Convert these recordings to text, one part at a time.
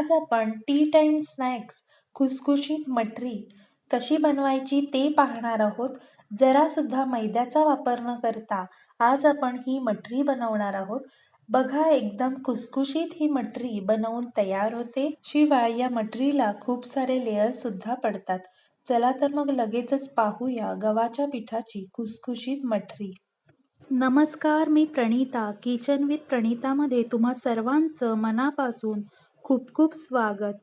आज आपण T time snacks खुसखुशीत मटरी कशी बनवायची ते पाहणार आहोत. जरासुद्धा मैद्याचा वापर न करता आज आपण ही मटरी बनवणार आहोत. बघा एकदम खुसखुशीत ही मटरी बनवून तयार होते. शिवाय या मटरीला खूप सारे लेयर्ससुद्धा पडतात. चला तर मग लगेचच पाहूया गव्हाच्या पिठाची खुसखुशीत मटरी. नमस्कार मी प्रणिता किचन विथ प्रणितामध्ये तुम्हा सर्वांचं मनापासून खूप खूप स्वागत.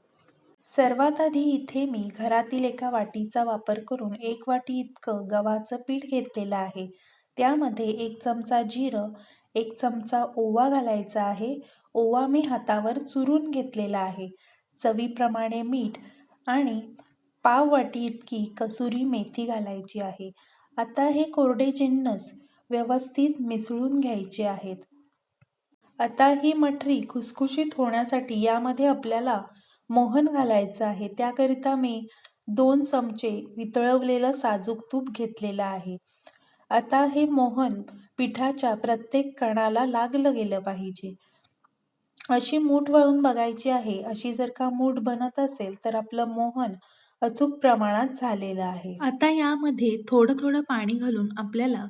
सर्वात आधी इथे मी घरातील एका वाटीचा वापर करून एक वाटी इतकं गव्हाचं पीठ घेतलेलं आहे. त्यामध्ये एक चमचा जिरं एक चमचा ओवा घालायचा आहे. ओवा मी हातावर चुरून घेतलेला आहे. चवीप्रमाणे मीठ आणि पाव वाटी इतकी कसुरी मेथी घालायची आहे. आता हे कोरडे जिन्नस व्यवस्थित मिसळून घ्यायचे आहेत. आता ही मठरी खुसखुशीत होण्यासाठी यामध्ये आपल्याला मोहन घालायचं आहे. त्याकरिता मी दोन चमचे वितळवलेलं साजूक तूप घेतलेलं आहे. आता हे मोहन पिठाच्या प्रत्येक कणाला लागलं गेलं पाहिजे. अशी मूठ वळून बघायची आहे. अशी जर का मूठ बनत असेल तर आपलं मोहन अचूक प्रमाणात झालेलं आहे. आता यामध्ये थोडं थोडं पाणी घालून आपल्याला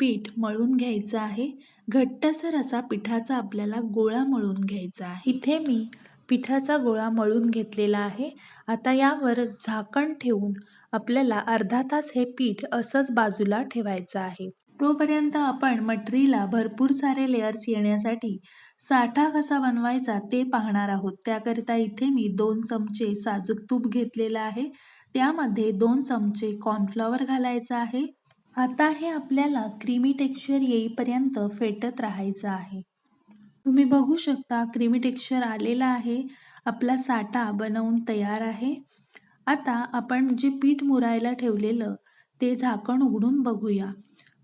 पीठ मळून घ्यायचं आहे. घट्टसर असा पिठाचा आपल्याला गोळा मळून घ्यायचा आहे. इथे मी पिठाचा गोळा मळून घेतलेला आहे. आता यावर झाकण ठेवून आपल्याला अर्धा तास हे पीठ असंच बाजूला ठेवायचं आहे. तोपर्यंत आपण मटरीला भरपूर सारे लेयर्स येण्यासाठी साठा कसा बनवायचा ते पाहणार आहोत. त्याकरिता इथे मी दोन चमचे साजूक तूप घेतलेलं आहे. त्यामध्ये दोन चमचे कॉर्नफ्लॉवर घालायचं आहे. आता हे आपल्याला क्रीमी टेक्स्चर येईपर्यंत फेटत राहायचं आहे. तुम्ही बघू शकता क्रीमी टेक्स्चर आलेला आहे. आपला साठा बनवून तयार आहे. आता आपण जे पीठ मुरायला ठेवलेलं ते झाकण उघडून बघूया.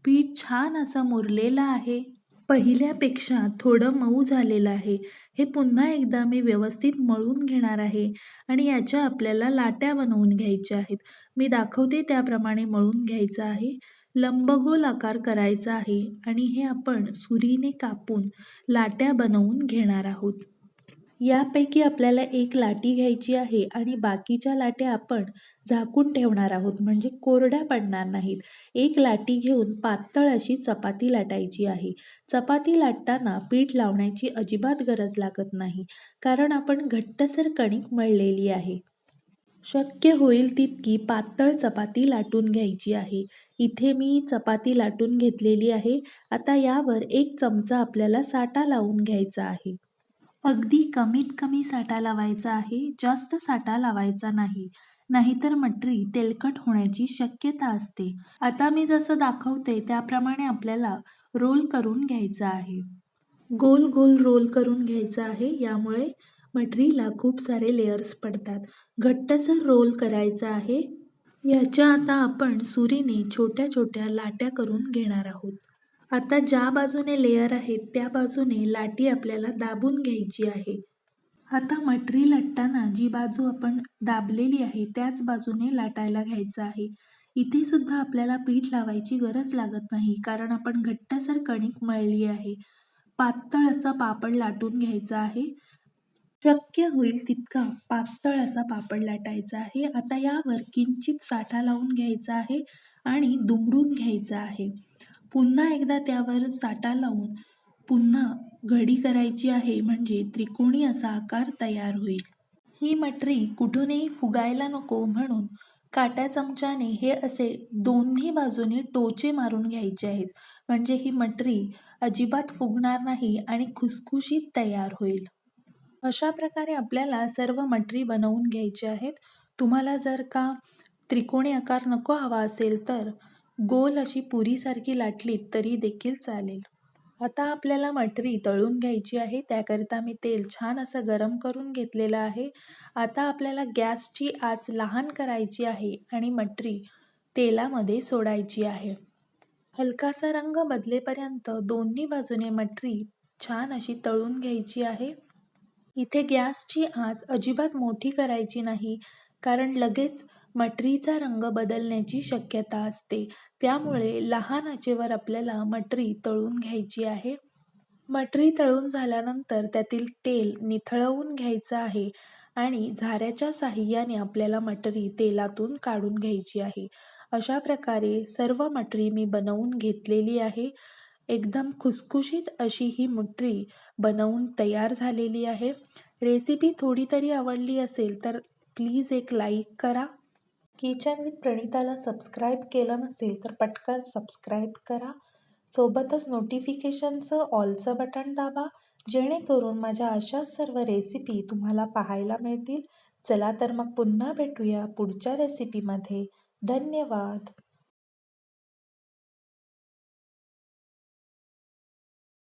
पीठ छान असं मुरलेलं आहे. पहिल्यापेक्षा थोडं मऊ झालेलं आहे. हे पुन्हा एकदा मी व्यवस्थित मळून घेणार आहे आणि याच्या आपल्याला लाट्या बनवून घ्यायच्या आहेत. मी दाखवते त्याप्रमाणे मळून घ्यायचं आहे. लंबगोल आकार करायचा आहे आणि हे आपण सुरीने कापून लाट्या बनवून घेणार आहोत. यापैकी आपल्याला एक लाटी घ्यायची आहे आणि बाकीच्या लाट्या आपण झाकून ठेवणार आहोत. म्हणजे कोरड्या पडणार नाहीत. एक लाटी घेऊन पातळ अशी चपाती लाटायची आहे. चपाती लाटताना पीठ लावण्याची अजिबात गरज लागत नाही कारण आपण घट्टसर कणिक मळलेली आहे. शक्य होईल तितकी पातळ चपाती लाटून घ्यायची आहे. इथे मी चपाती लाटून घेतलेली आहे. आता यावर एक चमचा आपल्याला साठा लावून घ्यायचा आहे. अगदी कमीत कमी साठा लावायचा आहे जास्त साठा लावायचा नाही. नाहीतर मटरी तेलकट होण्याची शक्यता असते. आता मी जसं दाखवते त्याप्रमाणे आपल्याला रोल करून घ्यायचा आहे. गोल गोल रोल करून घ्यायचा आहे यामुळे मटरीला खूप सारे लेयर्स पडतात. घट्टसर रोल करायचा आहे. याच्या आता आपण सुरीने छोट्या छोट्या लाट्या करून घेणार आहोत. आता ज्या बाजूने लेयर आहेत त्या बाजूने लाटी आपल्याला दाबून घ्यायची आहे. आता मटरी लाटताना जी बाजू आपण दाबलेली आहे त्याच बाजूने लाटायला घ्यायचं आहे. इथे सुद्धा आपल्याला पीठ लावायची गरज लागत नाही कारण आपण घट्टसर कणिक मळली आहे. पातळ असा पापड लाटून घ्यायचा आहे. शक्य होईल तितका पातळ असा पापड लाटायचा आहे. आता यावर किंचित साठा लावून घ्यायचा आहे आणि दुमडून घ्यायचा आहे. पुन्हा एकदा त्यावर साठा लावून पुन्हा घडी करायची आहे म्हणजे त्रिकोणी असा आकार तयार होईल. ही मटरी कुठूनही फुगायला नको म्हणून काट्या चमच्याने हे असे दोन्ही बाजूने टोचे मारून घ्यायचे आहेत. म्हणजे ही मटरी अजिबात फुगणार नाही आणि खुसखुशीत तयार होईल. अशा प्रकारे आपल्याला सर्व मटरी बनवून घ्यायचे आहेत. तुम्हाला जर का त्रिकोणी आकार नको हवा असेल तर गोल अशी पुरीसारखी लाटलीत तरी देखील चालेल. आता आपल्याला मटरी तळून घ्यायची आहे. त्याकरिता मी तेल छान असं गरम करून घेतलेलं आहे. आता आपल्याला गॅसची आच लहान करायची आहे आणि मटरी तेलामध्ये सोडायची आहे. हलकासा रंग बदलेपर्यंत दोन्ही बाजूने मटरी छान अशी तळून घ्यायची आहे. इथे गॅसची आच अजिबात मोठी करायची नाही कारण लगेच मटरीचा रंग बदलण्याची शक्यता असते. त्यामुळे लहान आचेवर आपल्याला मटरी तळून घ्यायची आहे. मटरी तळून झाल्यानंतर त्यातील तेल निथळवून घ्यायचं आहे आणि झाऱ्याच्या साह्याने आपल्याला मटरी तेलातून काढून घ्यायची आहे. अशा प्रकारे सर्व मटरी मी बनवून घेतलेली आहे. एकदम खुसखुशीत अशी ही मटरी बनवून तयार झालेली आहे. रेसिपी थोडी तरी आवडली असेल तर प्लीज एक लाईक करा. किचन विथ प्रणिताला सबस्क्राईब केलं नसेल तर पटकन सबस्क्राईब करा. सोबतच नोटिफिकेशनचं ऑलचं बटन दाबा जेणेकरून माझ्या अशाच सर्व रेसिपी तुम्हाला पाहायला मिळतील. चला तर मग पुन्हा भेटूया पुढच्या रेसिपीमध्ये धन्यवाद.